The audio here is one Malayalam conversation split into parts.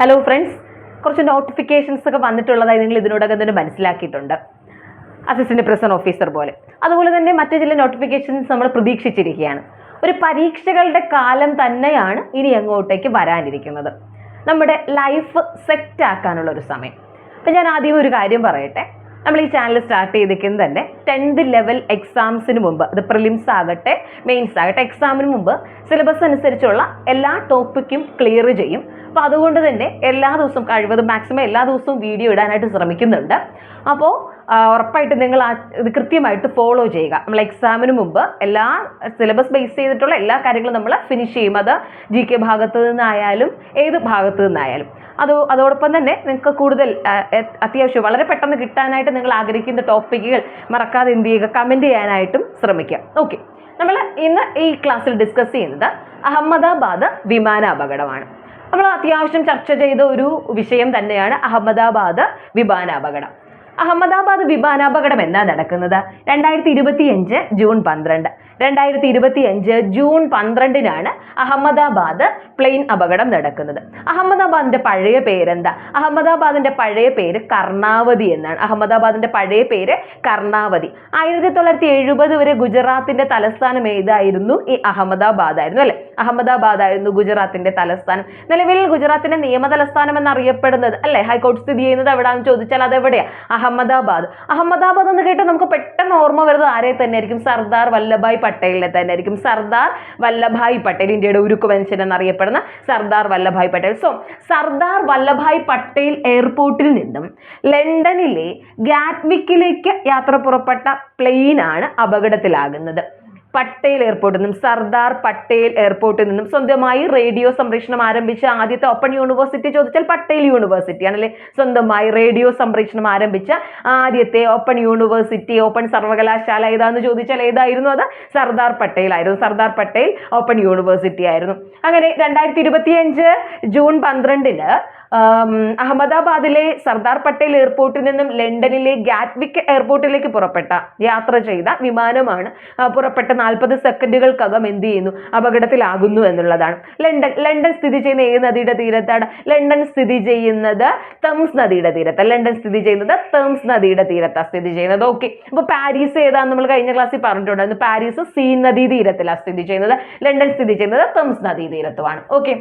ഹലോ ഫ്രണ്ട്സ് കുറച്ച് നോട്ടിഫിക്കേഷൻസ് ഒക്കെ വന്നിട്ടുള്ളതായി നിങ്ങൾ ഇതിനോടകം തന്നെ മനസ്സിലാക്കിയിട്ടുണ്ട്. അസിസ്റ്റന്റ് പ്രസന്റ് ഓഫീസർ പോലെ. അതുപോലെ തന്നെ മറ്റ് ചില നോട്ടിഫിക്കേഷൻസ് നമ്മൾ പ്രതീക്ഷിച്ചിരിക്കുകയാണ്. ഒരു പരീക്ഷകളുടെ കാലം തന്നെയാണ് ഇനി അങ്ങോട്ടേക്ക് വരാനിരിക്കുന്നത്. നമ്മുടെ ലൈഫ് സെറ്റ് ആക്കാനുള്ള ഒരു സമയം. അപ്പം ഞാൻ ആദ്യം ഒരു കാര്യം പറയട്ടെ. നമ്മൾ ഈ ചാനൽ സ്റ്റാർട്ട് ചെയ്തിരിക്കുന്നത് തന്നെ ടെൻത്ത് ലെവൽ എക്സാംസിന് മുമ്പ് അത് പ്രിലിംസ് ആകട്ടെ മെയിൻസ് ആകട്ടെ എക്സാമിന് മുമ്പ് സിലബസ് അനുസരിച്ചുള്ള എല്ലാ ടോപ്പിക്കും ക്ലിയർ ചെയ്യും. അപ്പോൾ അതുകൊണ്ട് തന്നെ എല്ലാ ദിവസവും കഴിവതും മാക്സിമം എല്ലാ ദിവസവും വീഡിയോ ഇടാനായിട്ട് ശ്രമിക്കുന്നുണ്ട്. അപ്പോൾ ഉറപ്പായിട്ട് നിങ്ങൾ ആ ഇത് കൃത്യമായിട്ട് ഫോളോ ചെയ്യുക. നമ്മൾ എക്സാമിന് മുമ്പ് എല്ലാ സിലബസ് ബേസ് ചെയ്തിട്ടുള്ള എല്ലാ കാര്യങ്ങളും നമ്മൾ ഫിനിഷ് ചെയ്യും. അത് ജി കെ ഭാഗത്ത് നിന്നായാലും ഏത് ഭാഗത്ത് നിന്നായാലും. അത് അതോടൊപ്പം തന്നെ നിങ്ങൾക്ക് കൂടുതൽ അത്യാവശ്യം വളരെ പെട്ടെന്ന് കിട്ടാനായിട്ട് നിങ്ങൾ ആഗ്രഹിക്കുന്ന ടോപ്പിക്കുകൾ മറക്കാതെ എന്ത് ചെയ്യുക? കമന്റ് ചെയ്യാനായിട്ടും ശ്രമിക്കുക. ഓക്കെ നമ്മൾ ഇന്ന് ഈ ക്ലാസ്സിൽ ഡിസ്കസ് ചെയ്യുന്നത് അഹമ്മദാബാദ് വിമാന അപകടമാണ് നമ്മൾ അത്യാവശ്യം ചർച്ച ചെയ്ത ഒരു വിഷയം തന്നെയാണ് അഹമ്മദാബാദ് വിമാനാപകടം. അഹമ്മദാബാദ് വിമാനാപകടം എന്നാ നടക്കുന്നത്? രണ്ടായിരത്തി ഇരുപത്തി അഞ്ച് ജൂൺ പന്ത്രണ്ട്. രണ്ടായിരത്തി ഇരുപത്തി അഞ്ച് ജൂൺ പന്ത്രണ്ടിനാണ് അഹമ്മദാബാദ് പ്ലെയിൻ അപകടം നടക്കുന്നത്. അഹമ്മദാബാദിന്റെ പഴയ പേരെന്താ? അഹമ്മദാബാദിന്റെ പഴയ പേര് കർണാവതി എന്നാണ്. അഹമ്മദാബാദിന്റെ പഴയ പേര് കർണാവതി. ആയിരത്തി തൊള്ളായിരത്തി എഴുപത് വരെ ഗുജറാത്തിന്റെ തലസ്ഥാനം ഏതായിരുന്നു? ഈ അഹമ്മദാബാദ് ആയിരുന്നു അല്ലെ? അഹമ്മദാബാദ് ആയിരുന്നു ഗുജറാത്തിന്റെ തലസ്ഥാനം. നിലവിൽ ഗുജറാത്തിന്റെ നിയമ തലസ്ഥാനം എന്നറിയപ്പെടുന്നത് അല്ലെ? ഹൈക്കോടതി സ്ഥിതി ചെയ്യുന്നത് എവിടെയാണെന്ന് ചോദിച്ചാൽ അതെവിടെയാ? അഹമ്മദാബാദ്. അഹമ്മദാബാദ് എന്ന് കേട്ട് നമുക്ക് പെട്ടെന്ന് ഓർമ്മ വരുന്നത് ആരെ തന്നെയായിരിക്കും? സർദാർ വല്ലഭായ് പട്ടേലിനെ തന്നെ ആയിരിക്കും സർദാർ വല്ലഭായ് പട്ടേൽ ഇന്ത്യയുടെ ഉരുക്കു മനുഷ്യൻ എന്നറിയപ്പെടുന്ന സർദാർ വല്ലഭായ് പട്ടേൽ. സോ സർദാർ വല്ലഭായ് പട്ടേൽ എയർപോർട്ടിൽ നിന്നും ലണ്ടനിലെ ഗാറ്റ്വിക്കിലേക്ക് യാത്ര പുറപ്പെട്ട പ്ലെയിനാണ് അപകടത്തിലാകുന്നത്. പട്ടേൽ എയർപോർട്ടിൽ നിന്നും സർദാർ പട്ടേൽ എയർപോർട്ടിൽ നിന്നും സ്വന്തമായി റേഡിയോ സംപ്രേഷണം ആരംഭിച്ച ആദ്യത്തെ ഓപ്പൺ യൂണിവേഴ്സിറ്റി ചോദിച്ചാൽ പട്ടേൽ യൂണിവേഴ്സിറ്റി ആണല്ലേ? സ്വന്തമായി റേഡിയോ സംപ്രേഷണം ആരംഭിച്ച ആദ്യത്തെ ഓപ്പൺ യൂണിവേഴ്സിറ്റി ഓപ്പൺ സർവകലാശാല ഏതാന്ന് ചോദിച്ചാൽ ഏതായിരുന്നു അത്? സർദാർ പട്ടേൽ ആയിരുന്നു. സർദാർ പട്ടേൽ ഓപ്പൺ യൂണിവേഴ്സിറ്റി ആയിരുന്നു. അങ്ങനെ രണ്ടായിരത്തി ഇരുപത്തിയഞ്ച് ജൂൺ പന്ത്രണ്ടിന് അഹമ്മദാബാദിലെ സർദാർ പട്ടേൽ എയർപോർട്ടിൽ നിന്നും ലണ്ടനിലെ ഗാറ്റ്വിക് എയർപോർട്ടിലേക്ക് പുറപ്പെട്ട യാത്ര ചെയ്ത വിമാനമാണ് പുറപ്പെട്ട നാൽപ്പത് സെക്കൻഡുകൾക്കകം എന്ത് ചെയ്യുന്നു? അപകടത്തിലാകുന്നു എന്നുള്ളതാണ്. ലണ്ടൻ ലണ്ടൻ സ്ഥിതി ചെയ്യുന്ന ഏത് നദിയുടെ തീരത്താണ്? ലണ്ടൻ സ്ഥിതി ചെയ്യുന്നത് തംസ് നദിയുടെ തീരത്ത്. ലണ്ടൻ സ്ഥിതി ചെയ്യുന്നത് തംസ് നദിയുടെ തീരത്താണ് സ്ഥിതി ചെയ്യുന്നത്. ഓക്കെ. അപ്പോൾ പാരീസ് ഏതാണ് നമ്മൾ കഴിഞ്ഞ ക്ലാസ്സിൽ പറഞ്ഞിട്ടുണ്ടായിരുന്നു. പാരീസ് സീൻ നദീ തീരത്തിലാണ് സ്ഥിതി ചെയ്യുന്നത്. ലണ്ടൻ സ്ഥിതി ചെയ്യുന്നത് തംസ് നദീ തീരത്തുമാണ്. ഓക്കെ.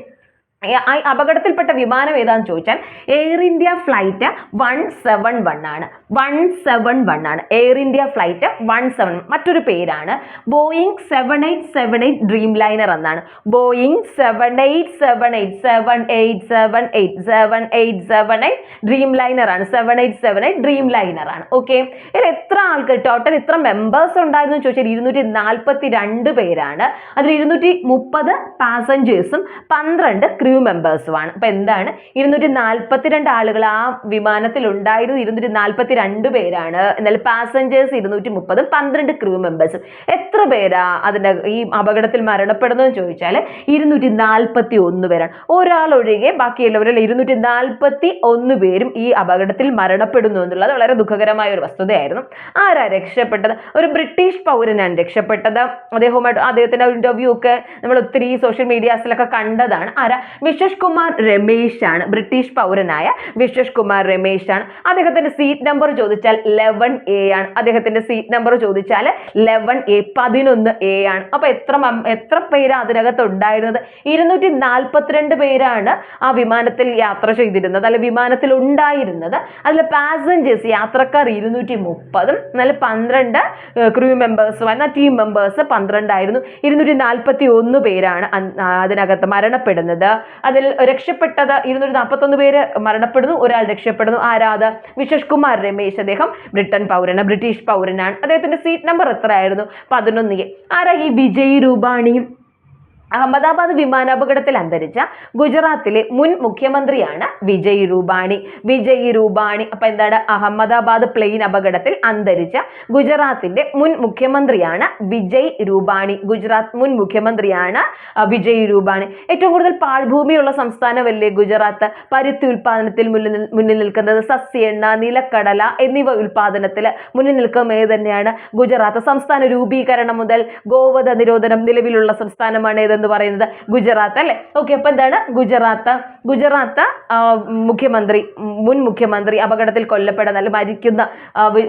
അപകടത്തിൽപ്പെട്ട വിമാനം ഏതാന്ന് ചോദിച്ചാൽ Air India flight one seven one ആണ്. വൺ സെവൻ വൺ ആണ്. Air India flight one seven മറ്റൊരു പേരാണ്. Boeing seven eight seven eight Dreamliner എന്നാണ്. Boeing seven eight seven eight seven eight seven eight seven eight seven eight Dreamliner ആണ്. Seven eight seven eight Dreamliner ആണ്. ഓക്കെ ഇതിൽ എത്ര ആൾക്ക് ടോട്ടൽ എത്ര മെമ്പേഴ്സ് ഉണ്ടായിരുന്നു ചോദിച്ചാൽ ഇരുന്നൂറ്റി നാൽപ്പത്തി രണ്ട് പേരാണ്. അതിൽ ഇരുന്നൂറ്റി മുപ്പത് പാസഞ്ചേഴ്സും പന്ത്രണ്ട് ക്രൂ മെമ്പേഴ്സുമാണ് അപ്പൊ എന്താണ്? ഇരുന്നൂറ്റി നാൽപ്പത്തിരണ്ട് ആളുകൾ ആ വിമാനത്തിൽ ഉണ്ടായിരുന്നു ഇരുന്നൂറ്റി നാൽപ്പത്തി രണ്ട് പേരാണ്. എന്നാൽ പാസഞ്ചേഴ്സ് ഇരുന്നൂറ്റി മുപ്പതും പന്ത്രണ്ട് ക്രൂ മെമ്പേഴ്സും എത്ര പേരാ അതിന്റെ ഈ അപകടത്തിൽ മരണപ്പെടുന്നതെന്ന് ചോദിച്ചാൽ ഇരുന്നൂറ്റി നാൽപ്പത്തി ഒന്ന് പേരാണ്. ഒരാൾ ഒഴികെ ബാക്കിയുള്ളവരിൽ ഇരുന്നൂറ്റി നാൽപ്പത്തി ഒന്ന് പേരും ഈ അപകടത്തിൽ മരണപ്പെടുന്നു എന്നുള്ളത് വളരെ ദുഃഖകരമായ ഒരു വസ്തുതയായിരുന്നു. ആരാ രക്ഷപ്പെട്ടത്? ഒരു ബ്രിട്ടീഷ് പൗരനാണ് രക്ഷപ്പെട്ടത്. അദ്ദേഹവുമായിട്ട് അദ്ദേഹത്തിന്റെ ഇന്റർവ്യൂ ഒക്കെ നമ്മൾ ഒത്തിരി സോഷ്യൽ മീഡിയാസിലൊക്കെ കണ്ടതാണ്. ആരാ? വിശ്വഷ് കുമാർ രമേശാണ്. ബ്രിട്ടീഷ് പൗരനായ വിശ്വഷ് കുമാർ രമേശാണ്. ആണ് അദ്ദേഹത്തിന്റെ സീറ്റ് നമ്പർ ചോദിച്ചാൽ ലെവൻ എ ആണ്. അദ്ദേഹത്തിന്റെ സീറ്റ് നമ്പർ ചോദിച്ചാൽ ലെവൻ എ പതിനൊന്ന് എ ആണ്. അപ്പോൾ എത്ര എത്ര പേരാ അതിനകത്ത് ഉണ്ടായിരുന്നത്? ഇരുന്നൂറ്റി നാൽപ്പത്തിരണ്ട് പേരാണ് ആ വിമാനത്തിൽ യാത്ര ചെയ്തിരുന്നത്. അല്ലെ വിമാനത്തിൽ ഉണ്ടായിരുന്നത്. അതിൽ പാസഞ്ചേഴ്സ് യാത്രക്കാർ ഇരുന്നൂറ്റി മുപ്പതും എന്നാൽ പന്ത്രണ്ട് ക്രൂ മെമ്പേഴ്സ് വന്ന ടീം മെമ്പേഴ്സ് പന്ത്രണ്ടായിരുന്നു. ഇരുന്നൂറ്റി നാൽപ്പത്തി ഒന്ന് പേരാണ് അതിനകത്ത് മരണപ്പെടുന്നത്. അതിൽ രക്ഷപ്പെട്ടത് ഇരുന്നൂറ്റി നാൽപ്പത്തൊന്ന് പേര് മരണപ്പെടുന്നു. ഒരാൾ രക്ഷപ്പെടുന്നു. ആരാധ വിശേഷ് കുമാർ രമേശ് അദ്ദേഹം ബ്രിട്ടൻ പൗരനാണ് ബ്രിട്ടീഷ് പൗരനാണ്. അദ്ദേഹത്തിന്റെ സീറ്റ് നമ്പർ എത്രയായിരുന്നു? പതിനൊന്ന് എ ആരാ ഈ വിജയ് രൂപാണിയും? അഹമ്മദാബാദ് വിമാനാപകടത്തിൽ അന്തരിച്ച ഗുജറാത്തിലെ മുൻ മുഖ്യമന്ത്രിയാണ് വിജയ് രൂപാണി. വിജയ് രൂപാണി അപ്പൊ എന്താണ്? അഹമ്മദാബാദ് പ്ലെയിൻ അപകടത്തിൽ അന്തരിച്ച ഗുജറാത്തിന്റെ മുൻ മുഖ്യമന്ത്രിയാണ് വിജയ് രൂപാണി. ഗുജറാത്ത് മുൻ മുഖ്യമന്ത്രിയാണ് വിജയ് രൂപാണി. ഏറ്റവും കൂടുതൽ പാഴ്ഭൂമിയുള്ള സംസ്ഥാനമല്ലേ ഗുജറാത്ത്? പരുത്തി ഉൽപാദനത്തിൽ മുന്നിൽ മുന്നിൽ നിൽക്കുന്നത് സസ്യ എണ്ണ നിലക്കടല എന്നിവ ഉൽപാദനത്തിൽ മുന്നിൽ നിൽക്കുന്നത് തന്നെയാണ് ഗുജറാത്ത് സംസ്ഥാന രൂപീകരണം മുതൽ ഗോവധ നിരോധനം നിലവിലുള്ള സംസ്ഥാനമാണ് ഏത് എന്ന് പറയുന്നത് ഗുജറാത്ത് അല്ലെ? ഓക്കെ അപ്പൊ എന്താണ്? ഗുജറാത്ത്. ഗുജറാത്ത് മുഖ്യമന്ത്രി മുൻ മുഖ്യമന്ത്രി അപകടത്തിൽ കൊല്ലപ്പെടുന്ന അല്ലെങ്കിൽ മരിക്കുന്ന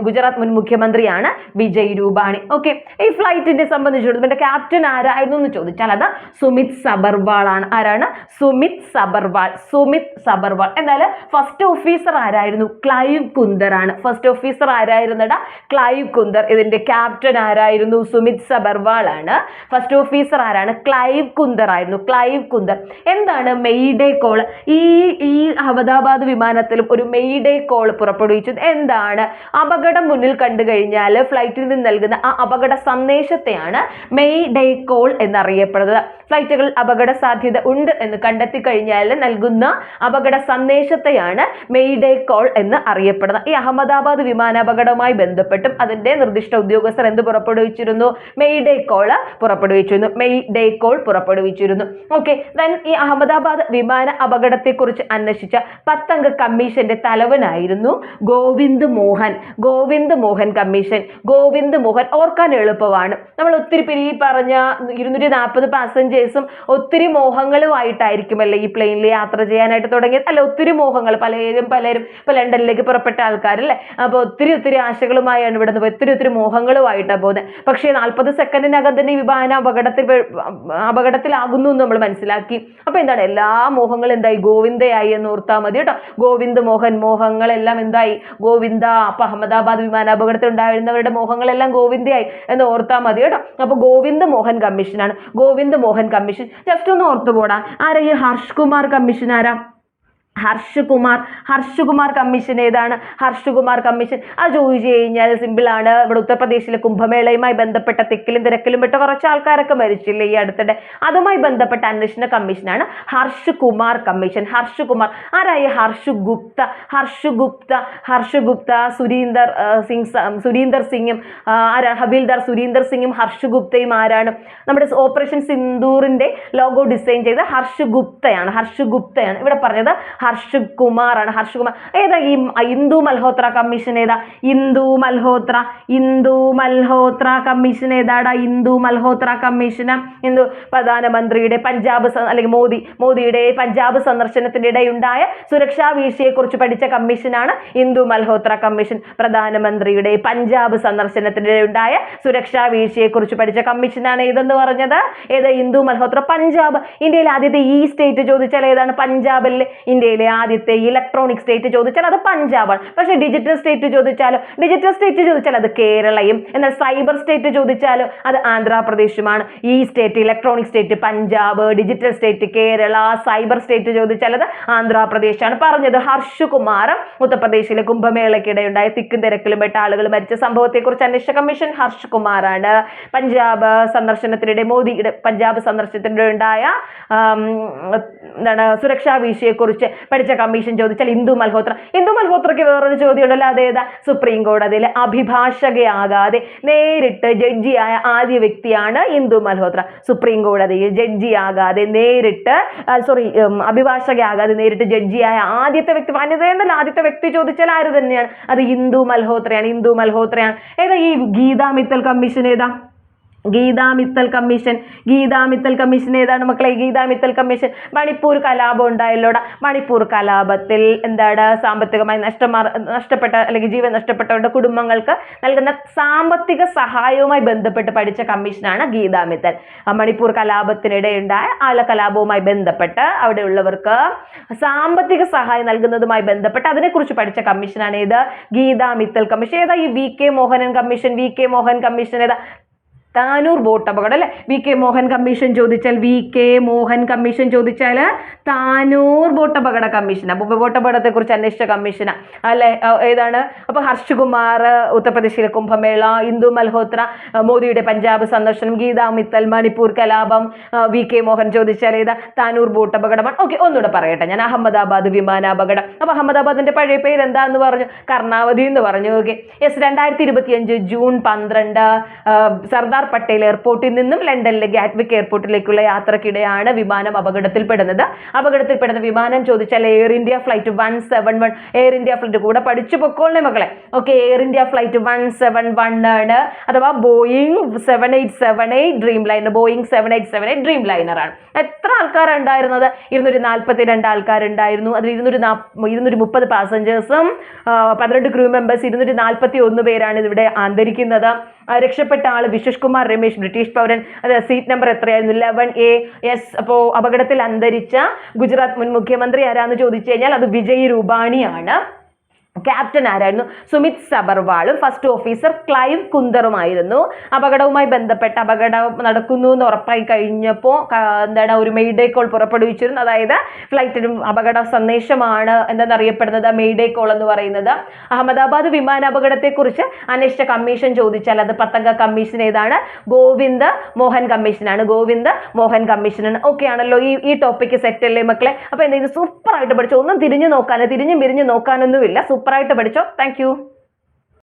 ഗുജറാത്ത് മുൻ മുഖ്യമന്ത്രിയാണ് വിജയ് രൂപാണി. ഓക്കെ ഈ ഫ്ലൈറ്റിനെ സംബന്ധിച്ചിടത്തോളം ഇതിന്റെ ക്യാപ്റ്റൻ ആരായിരുന്നു എന്ന് ചോദിച്ചാൽ അത് സുമിത് സബർവാൾ ആണ്. ആരാണ്? സുമിത് സബർവാൾ. സുമിത് സബർവാൾ. എന്നാൽ ഫസ്റ്റ് ഓഫീസർ ആരായിരുന്നു? ക്ലൈവ് കുന്ദർ ആണ്. ഫസ്റ്റ് ഓഫീസർ ആരായിരുന്നടാ? ക്ലൈവ് കുന്ദർ ഇതിന്റെ ക്യാപ്റ്റൻ ആരായിരുന്നു? സുമിത് സബർവാൾ ആണ്. ഫസ്റ്റ് ഓഫീസർ ആരാണ്? ക്ലൈവ് കുന്ദർ ആയിരുന്നു ക്ലൈവ് കുന്ദർ എന്താണ് മെയ്ഡേ കോൾ ഈ ഈ അഹമ്മദാബാദ് വിമാനത്തിലും ഒരു മെയ്ഡേ കോൾ പുറപ്പെടുവിച്ചു. എന്താണ്? അപകടം മുന്നിൽ കണ്ടു കഴിഞ്ഞാൽ ഫ്ലൈറ്റിൽ നിന്ന് നൽകുന്ന ആ അപകട സന്ദേശത്തെയാണ് മെയ് ഡേ കോൾ എന്നറിയപ്പെടുന്നത്. ഫ്ലൈറ്റുകൾ അപകട സാധ്യത ഉണ്ട് എന്ന് കണ്ടെത്തി കഴിഞ്ഞാൽ നൽകുന്ന അപകട സന്ദേശത്തെയാണ് മെയ് ഡേ കോൾ എന്ന് അറിയപ്പെടുന്നത്. ഈ അഹമ്മദാബാദ് വിമാനാപകടവുമായി ബന്ധപ്പെട്ടും അതിന്റെ നിർദ്ദിഷ്ട ഉദ്യോഗസ്ഥർ എന്ത് പുറപ്പെടുവിച്ചിരുന്നു? മെയ് ഡേ കോൾ പുറപ്പെടുവിച്ചിരുന്നു. മെയ് ഡേ കോൾ പുറപ്പെടുവിച്ചിരുന്നു. ഓക്കെ ദെൻ ഈ അഹമ്മദാബാദ് വിമാന അപകടത്തെക്കുറിച്ച് അന്വേഷിച്ച പത്തംഗ കമ്മീഷന്റെ തലവനായിരുന്നു ഗോവിന്ദ് മോഹൻ. ഗോവിന്ദ് മോഹൻ കമ്മീഷൻ ഗോവിന്ദ് മോഹൻ ഓർക്കാൻ എളുപ്പമാണ്. നമ്മൾ ഒത്തിരി പേര് ഈ പറഞ്ഞ ഇരുന്നൂറ്റി നാൽപ്പത് പാസഞ്ചേഴ്സും ഒത്തിരി മോഹങ്ങളുമായിട്ടായിരിക്കുമല്ലേ ഈ പ്ലെയിനിൽ യാത്ര ചെയ്യാനായിട്ട് തുടങ്ങിയത്? അല്ല ഒത്തിരി മോഹങ്ങൾ പലരും പലരും ഇപ്പൊ ലണ്ടനിലേക്ക് പുറപ്പെട്ട ആൾക്കാരല്ലേ? അപ്പോൾ ഒത്തിരി ഒത്തിരി ആശകളുമായാണ് ഇവിടെ നിന്ന് ഒത്തിരി ഒത്തിരി മോഹങ്ങളുമായിട്ടാണ് പോകുന്നത്. പക്ഷേ നാൽപ്പത് സെക്കൻഡിനകം തന്നെ വിമാന അപകടത്തിൽ അപകടത്തിലാകുന്നു എന്ന് നമ്മൾ മനസ്സിലാക്കി. അപ്പൊ എന്താണ്? എല്ലാ മോഹങ്ങളും എന്തായി? ഗോവിന്ദയായി എന്ന് ഓർത്താൽ മതി കേട്ടോ. ഗോവിന്ദ് മോഹൻ മോഹങ്ങളെല്ലാം എന്തായി? ഗോവിന്ദ അപ്പൊ അഹമ്മദാബാദ് വിമാനാപകടത്തിൽ ഉണ്ടായിരുന്നവരുടെ മോഹങ്ങളെല്ലാം ഗോവിന്ദയായി എന്ന് ഓർത്താൽ മതി കേട്ടോ. അപ്പൊ ഗോവിന്ദ് മോഹൻ കമ്മീഷനാണ്. ഗോവിന്ദ് മോഹൻ കമ്മീഷൻ ജസ്റ്റ് ഒന്ന് ഓർത്തു പോടാ ആരാ ഈ ഹർഷ് കുമാർ കമ്മീഷൻ ആരാ ഹർഷ് കുമാർ ഹർഷ് കുമാർ കമ്മീഷൻ ഏതാണ്? ഹർഷകുമാർ കമ്മീഷൻ. അത് ചോദിച്ചു കഴിഞ്ഞാൽ സിമ്പിളാണ് ഇവിടെ ഉത്തർപ്രദേശിലെ കുംഭമേളയുമായി ബന്ധപ്പെട്ട തിക്കിലും തിരക്കിലും പെട്ട കുറച്ച് ആൾക്കാരൊക്കെ മരിച്ചില്ലേ ഈ അടുത്തിടെ? അതുമായി ബന്ധപ്പെട്ട അന്വേഷണ കമ്മീഷനാണ് ഹർഷകുമാർ കമ്മീഷൻ. ഹർഷകുമാർ ആരായി ഹർഷ് ഗുപ്ത ഹർഷ് ഗുപ്ത ഹർഷ് ഗുപ്ത സുരീന്ദർ സിംഗ് സുരീന്ദർ സിംഗും ആരാ ഹബീൽദാർ സുരീന്ദർ സിംഗും ഹർഷ് ഗുപ്തയും ആരാണ്? നമ്മുടെ ഓപ്പറേഷൻ സിന്ദൂറിന്റെ ലോഗോ ഡിസൈൻ ചെയ്ത ഹർഷ് ഗുപ്തയാണ് ഗുപ്തയാണ് ഇവിടെ പറഞ്ഞത് ഹർഷ് കുമാറാണ്. ഹർഷ് കുമാർ ഏതാ ഈ ഇന്ദു മൽഹോത്ര കമ്മീഷൻ ഏതാ? ഇന്ദു മൽഹോത്ര ഇന്ദു മൽഹോത്ര കമ്മീഷൻ ഏതാടാ? ഇന്ദു മൽഹോത്ര കമ്മീഷൻ ഇന്ദു പ്രധാനമന്ത്രിയുടെ പഞ്ചാബ് അല്ലെങ്കിൽ മോദി മോദിയുടെ പഞ്ചാബ് സന്ദർശനത്തിനിടെ ഉണ്ടായ സുരക്ഷാ വീഴ്ചയെക്കുറിച്ച് പഠിച്ച കമ്മീഷനാണ് ഇന്ദു മൽഹോത്ര കമ്മീഷൻ. പ്രധാനമന്ത്രിയുടെ പഞ്ചാബ് സന്ദർശനത്തിനിടെ ഉണ്ടായ സുരക്ഷാ വീഴ്ചയെക്കുറിച്ച് പഠിച്ച കമ്മീഷനാണ് ഇതെന്ന് പറഞ്ഞത്? ഏത് ഇന്ദു മൽഹോത്ര പഞ്ചാബ്. ഇന്ത്യയിലെ ആദ്യത്തെ ഈ സ്റ്റേറ്റ് ചോദിച്ചാൽ ഏതാണ്? പഞ്ചാബിലെ ഇന്ത്യയിലെ ആദ്യത്തെ ഇലക്ട്രോണിക് സ്റ്റേറ്റ് ചോദിച്ചാൽ അത് പഞ്ചാബാണ്. പക്ഷെ ഡിജിറ്റൽ സ്റ്റേറ്റ് ചോദിച്ചാലോ ഡിജിറ്റൽ സ്റ്റേറ്റ് ചോദിച്ചാൽ അത് കേരളയും. എന്നാൽ സൈബർ സ്റ്റേറ്റ് ചോദിച്ചാലോ അത് ആന്ധ്രാപ്രദേശുമാണ്. ഈ state electronic state Punjab digital state Kerala cyber state ചോദിച്ചാൽ അത് ആന്ധ്രാപ്രദേശാണ്. പറഞ്ഞത് ഹർഷ് കുമാർ ഉത്തർപ്രദേശിലെ കുംഭമേളയ്ക്കിടെയുണ്ടായ തിക്കും തിരക്കിലും പെട്ട ആളുകൾ മരിച്ച സംഭവത്തെക്കുറിച്ച് അന്വേഷണ കമ്മീഷൻ ഹർഷ് കുമാറാണ് പഞ്ചാബ് സന്ദർശനത്തിനിടെ മോദിയുടെ പഞ്ചാബ് സന്ദർശനത്തിനിടെ ഉണ്ടായ എന്താണ് സുരക്ഷാ വീഴ്ചയെക്കുറിച്ച് പഠിച്ച കമ്മീഷൻ ചോദിച്ചാൽ ഇന്ദു മൽഹോത്ര. ഇന്ദു മൽഹോത്രയ്ക്ക് വേറൊരു ചോദ്യം ഉണ്ടല്ലോ അതേതാ സുപ്രീം കോടതിയിൽ അഭിഭാഷകയാകാതെ നേരിട്ട് ജഡ്ജിയായ ആദ്യ വ്യക്തിയാണ് ഇന്ദു മൽഹോത്ര. സുപ്രീം കോടതിയിൽ ജഡ്ജിയാകാതെ നേരിട്ട് സോറി അഭിഭാഷകയാകാതെ നേരിട്ട് ജഡ്ജിയായ ആദ്യത്തെ വ്യക്തി വനിത എന്നല്ല ആദ്യത്തെ വ്യക്തി ചോദിച്ചാൽ ആര് തന്നെയാണ്? അത് ഇന്ദു മൽഹോത്രയാണ് ഇന്ദു മൽഹോത്രയാണ്. ഏതാ ഈ ഗീതാ മിത്തൽ കമ്മീഷൻ ഏതാ? ഗീതാ മിത്തൽ കമ്മീഷൻ. ഗീതാ മിത്തൽ കമ്മീഷൻ ഏതാണ് മക്കളെ? ഗീതാ മിത്തൽ കമ്മീഷൻ. മണിപ്പൂർ കലാപം ഉണ്ടായല്ലോടാ. മണിപ്പൂർ കലാപത്തിൽ എന്താണ് സാമ്പത്തികമായി നഷ്ടമാർ നഷ്ടപ്പെട്ട അല്ലെങ്കിൽ ജീവൻ നഷ്ടപ്പെട്ടവരുടെ കുടുംബങ്ങൾക്ക് നൽകുന്ന സാമ്പത്തിക സഹായവുമായി ബന്ധപ്പെട്ട് പഠിച്ച കമ്മീഷനാണ് ഗീതാ മിത്തൽ മണിപ്പൂർ കലാപത്തിനിടെ ഉണ്ടായ ആല കലാപവുമായി ബന്ധപ്പെട്ട് അവിടെയുള്ളവർക്ക് സാമ്പത്തിക സഹായം നൽകുന്നതുമായി ബന്ധപ്പെട്ട് അതിനെക്കുറിച്ച് പഠിച്ച കമ്മീഷനാണ് ഏത്? ഗീതാ മിത്തൽ കമ്മീഷൻ. ഏതാ ഈ V K Mohanan commission? V K Mohan commission ഏതാ? താനൂർ ബോട്ട് അപകടം അല്ലെ? വി കെ മോഹൻ കമ്മീഷൻ ചോദിച്ചാൽ വി കെ മോഹൻ കമ്മീഷൻ ചോദിച്ചാൽ താനൂർ ബോട്ട് അപകട കമ്മീഷൻ അപ്പൊ ബോട്ട് അപകടത്തെ കുറിച്ച് അന്വേഷിച്ച കമ്മീഷന. അല്ലേ? ഏതാണ്? അപ്പോൾ ഹർഷ് കുമാർ ഉത്തർപ്രദേശിലെ കുംഭമേള ഇന്ദു മൽഹോത്ര മോദിയുടെ പഞ്ചാബ് സന്ദർശനം ഗീതാ മിത്തൽ മണിപ്പൂർ കലാപം വി കെ മോഹൻ ചോദിച്ചാൽ ഏതാ? താനൂർ ബോട്ട് അപകടമാണ്. ഓക്കെ ഒന്നുകൂടെ പറയട്ടെ. ഞാൻ അഹമ്മദാബാദ് വിമാനാപകടം. അപ്പൊ അഹമ്മദാബാദിന്റെ പഴയ പേര് എന്താന്ന് പറഞ്ഞു? കർണാവതി എന്ന് പറഞ്ഞു ഓക്കെ. യെസ് രണ്ടായിരത്തി ഇരുപത്തിയഞ്ച് ജൂൺ പന്ത്രണ്ട് സർദാർ സർദാർ പട്ടേൽ എയർപോർട്ടിൽ നിന്നും ലണ്ടനിലെ ഗാറ്റ്വിക് എയർപോർട്ടിലേക്കുള്ള യാത്രക്കിടെയാണ് വിമാനം അപകടത്തിൽപ്പെടുന്നത്. അപകടത്തിൽപ്പെടുന്ന വിമാനം ചോദിച്ചാൽ Air India flight one seven one Air India flight കൂടെ പഠിച്ചു പൊക്കോളേ മക്കളെ. Okay Air India flight one seven one ആണ്. അഥവാ Boeing seven eight seven eight Dreamliner Boeing seven eight seven eight Dreamliner ആണ്. എത്ര ആൾക്കാരാണ് ഉണ്ടായിരുന്നത്? ഇരുന്നൂറ്റി നാൽപ്പത്തി രണ്ട് ആൾക്കാരുണ്ടായിരുന്നു. അതിൽ ഇരുന്നൂറ്റി നാ ഇരുന്നൂറ്റി മുപ്പത് പാസഞ്ചേഴ്സും പന്ത്രണ്ട് ക്രൂ മെമ്പേഴ്സ് ഇരുന്നൂറ്റി നാൽപ്പത്തി ഒന്ന് പേരാണ് ഇവിടെ ആന്തരിക്കുന്നത്. രക്ഷപ്പെട്ട ആൾ വിശ്വഷ് കുമാർ രമേശ് ബ്രിട്ടീഷ് പൗരൻ. അത് സീറ്റ് നമ്പർ എത്രയായിരുന്നു? ലെവൻ എ എസ് അപ്പോൾ അപകടത്തിൽ അന്തരിച്ച ഗുജറാത്ത് മുൻ മുഖ്യമന്ത്രി ആരാന്ന് ചോദിച്ചു കഴിഞ്ഞാൽ അത് വിജയ് രൂപാണിയാണ്. ക്യാപ്റ്റൻ ആരായിരുന്നു? സുമിത് സബർവാളും ഫസ്റ്റ് ഓഫീസർ ക്ലൈവ് കുന്ദറുമായിരുന്നു. അപകടവുമായി ബന്ധപ്പെട്ട അപകടം നടക്കുന്നു എന്ന് ഉറപ്പായി കഴിഞ്ഞപ്പോൾ എന്താണ് ഒരു മെയ്ഡേ കോൾ പുറപ്പെടുവിച്ചിരുന്നു. അതായത് ഫ്ലൈറ്റിനും അപകട സന്ദേശമാണ് എന്തെന്നറിയപ്പെടുന്നത് മെയ്ഡേ കോൾ എന്ന് പറയുന്നത്. അഹമ്മദാബാദ് വിമാനാപകടത്തെക്കുറിച്ച് അന്വേഷിച്ച കമ്മീഷൻ ചോദിച്ചാൽ അത് പത്തംഗ കമ്മീഷൻ ഏതാണ്? ഗോവിന്ദ് മോഹൻ കമ്മീഷനാണ് ഗോവിന്ദ് മോഹൻ കമ്മീഷനാണ് ഓക്കെ ആണല്ലോ ഈ ഈ ടോപ്പിക്ക് സെറ്റ് അല്ലേ മക്കളെ? അപ്പോൾ എന്തെങ്കിലും സൂപ്പറായിട്ട് പഠിച്ചു. ഒന്നും തിരിഞ്ഞു നോക്കാനോ തിരിഞ്ഞു മിരിഞ്ഞു നോക്കാനൊന്നുമില്ല. സൂപ്പറായിട്ട് പഠിച്ചോ. താങ്ക്